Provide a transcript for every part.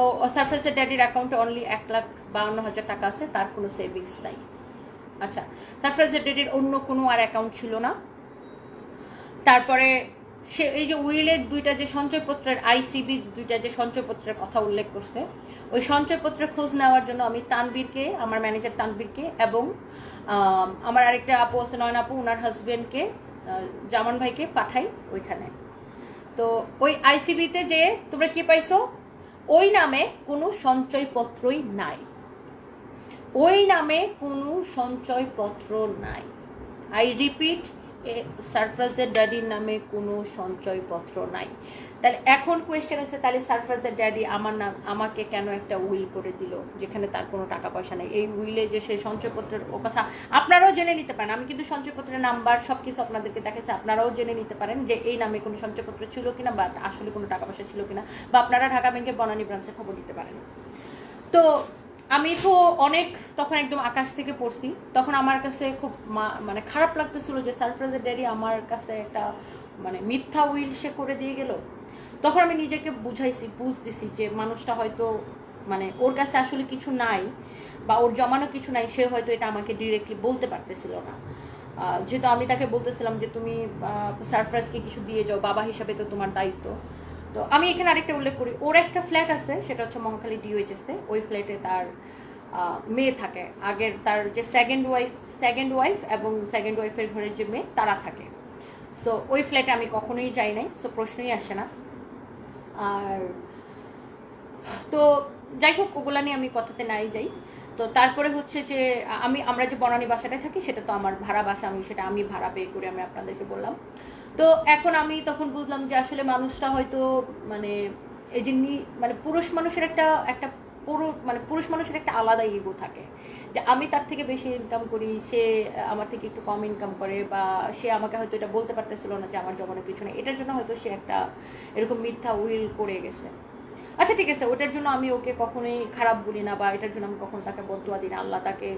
ও সারফেসের ড্যাডির অ্যাকাউন্টে অনলি এক লাখ বাউন্ন হাজার টাকা আছে, তার কোনো সেভিংস নাই। আচ্ছা সারফেসের ড্যাডির অন্য কোনো আর অ্যাকাউন্ট ছিল না। তারপরে সে, এই যে উইলের দুইটা যে সঞ্চয়পত্রের আইসিবি দুইটা যে সঞ্চয়পত্রের কথা উল্লেখ করছে, ওই সঞ্চয়পত্রের খোঁজ নেওয়ার জন্য আমি তানবীরকে, আমার ম্যানেজার তানবীরকে এবং আমার আরেকটা আপু আছে নয়ন আপু ওনার হাজবেন্ডকে জামান ভাইকে পাঠাই ওইখানে। তো ওই আইসিবিতে যে তোমরা কি পাইছো? ওই নামে কোনো সঞ্চয়পত্রই নাই। ওই নামে কোনো সঞ্চয়পত্র নাই। আই রিপিট সারফরাজের ড্যাডির নামে কোনো সঞ্চয়পত্র নাই। তাহলে এখন কোয়েশ্চেন আছে তাহলে সারফরাজের ড্যাডি আমার নাম, আমাকে কেন একটা উইল করে দিল, যেখানে তার কোনো টাকা পয়সা নেই? এই উইলে যে সেই সঞ্চয়পত্রের ও কথা, আপনারাও জেনে নিতে পারেন। আমি কিন্তু সঞ্চয়পত্রের নাম্বার সব কিছু আপনাদেরকে দেখাচ্ছি আপনারাও জেনে নিতে পারেন যে এই নামে কোনো সঞ্চয়পত্র ছিল কিনা বা আসলে কোনো টাকা পয়সা ছিল কিনা, বা আপনারা ঢাকা ব্যাংকের বনানী ব্রাঞ্চে খবর নিতে পারেন। তো আমি তো অনেক তখন একদম আকাশ থেকে পড়ছি। তখন আমার কাছে খুব মানে খারাপ লাগতেছিল যে সারপ্রাইজের ড্যাডি আমার কাছে একটা মানে মিথ্যা উইল সে করে দিয়ে গেল। তখন আমি নিজেকে বুঝাইছি, বুঝতেছি যে মানুষটা হয়তো মানে ওর কাছে আসলে কিছু নাই বা ওর জমানো কিছু নাই, সে হয়তো এটা আমাকে ডিরেক্টলি বলতে পারতেছিল না। যেহেতু আমি তাকে বলতেছিলাম যে তুমি সারপ্রাইজকে কিছু দিয়ে যাও, বাবা হিসাবে তো তোমার দায়িত্ব। তো আমি এখানে আরেকটা উল্লেখ করি। ওর একটা ফ্ল্যাট আছে, সেটা হচ্ছে মহাখালী ডিওএইচএসে ওই ফ্ল্যাটে তার মেয়ে থাকে। আগের তার যে সেকেন্ড ওয়াইফ সেকেন্ড ওয়াইফ এবং সেকেন্ড ওয়াইফের ঘরের যে মেয়ে, তারা থাকে। সো ওই ফ্ল্যাটে আমি কখনোই যাই নাই। সো প্রশ্নই আসে না। আর, তো যাই হোক, ওগুলা নিয়ে আমি কথাতে নাই যাই। তো তারপরে হচ্ছে যে, আমি, আমরা যে বনানী বাসাটায় থাকি, সেটা তো আমার ভাড়া বাসা, আমি সেটা, আমি ভাড়া পে করে আমি আপনাদেরকে বললাম। তো এখন আমি তখন বুঝলাম যে আসলে মানুষটা হয়তো মানে এই যে নি- মানে পুরুষ মানুষের একটা একটা পুরো মানে পুরুষ মানুষের একটা আলাদা ইগো থাকে। যে আমি তার থেকে বেশি ইনকাম করি, সে আমার থেকে একটু কম ইনকাম করে, বা সে আমাকে হয়তো এটা বলতে পারতেছিল না যে আমার জমানো কিছু নেই। এটার জন্য হয়তো সে একটা এরকম মিথ্যা উইল করে গেছে। আচ্ছা ঠিক আছে, ওটার জন্য আমি ওকে কখনোই খারাপ বলি না বা এটার জন্য আমি কখনো তাকে বদুয়া দিই না, আল্লাহ তাকে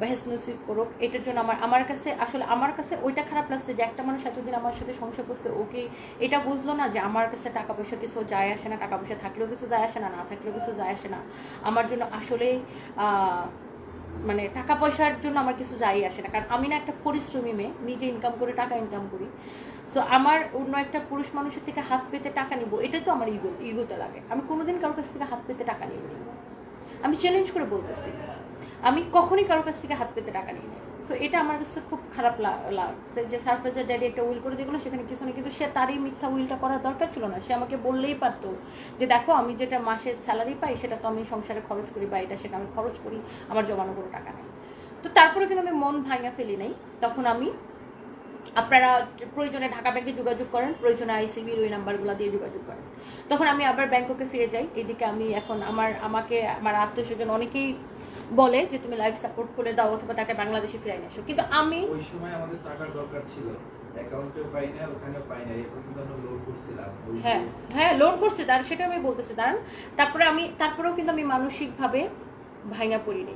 বেহেস নসিব করুক। এটার জন্য আমার আমার কাছে আসলে, আমার কাছে ওইটা খারাপ লাগছে যে একটা মানুষ এতদিন আমার সাথে সংসার করছে ওকে এটা বুঝলো না যে আমার কাছে টাকা পয়সা কিছু যায় আসে না, টাকা পয়সা থাকলেও কিছু যায় আসে না না থাকলেও কিছু যায় আসে না। আমার জন্য আসলেই মানে টাকা পয়সার জন্য আমার কিছু যাই আসে না। কারণ আমি না একটা পরিশ্রমী মেয়ে, নিজে ইনকাম করে, টাকা ইনকাম করি। সো আমার অন্য একটা পুরুষ মানুষের থেকে হাত পেতে টাকা নিব, এটা তো আমার ইগো ইগোতে লাগে। আমি কোনোদিন কারোর কাছ থেকে হাত পেতে টাকা নিয়ে নিই আমি চ্যালেঞ্জ করে বলতেছি। আমি কখনই কারোর কাছ থেকে হাত পেতে টাকা নিই না সো এটা আমার কাছে খুব খারাপ লাগছে যে সারফেসের ড্যাডি একটা উইল করে দিয়েগুলো সেখানে কিছু না, কিন্তু সে তারই মিথ্যা উইলটা করার দরকার ছিল না। সে আমাকে বললেই পারতো যে, দেখো, আমি যেটা মাসের স্যালারি পাই, সেটা তো আমি সংসারে খরচ করি বা এটা সেটা আমি খরচ করি, আমার জমানো কোনো টাকা নেই। তো তারপরে কিন্তু আমি মন ভাঙা ফেলি নাই। তখন আমি আপনারা প্রয়োজনে ঢাকা ব্যাংকে যোগাযোগ করেন প্রয়োজনে আইসিবির ওই নাম্বারগুলো দিয়ে যোগাযোগ করেন। তখন আমি আবার ব্যাংককে ফিরে যাই এদিকে আমি এখন আমার আমাকে আমার আত্মীয় স্বজন অনেকেই বলে যে তুমি লাইফ সাপোর্ট খুলে দাও অথবা তাকে বাংলাদেশে ফিরে নিয়ে আসো কিন্তু আমি ওই সময় আমাদের টাকার দরকার ছিল। অ্যাকাউন্টেও পাই না ওখানেও পাই না এরকম কিন্তু আমরা লোড করছিলাম। হ্যাঁ হ্যাঁ লোন করছি তার সেটা আমি বলতেছি দাঁড়ান। তারপরে আমি তারপরেও কিন্তু আমি মানসিকভাবে ভাঙা পড়িনি।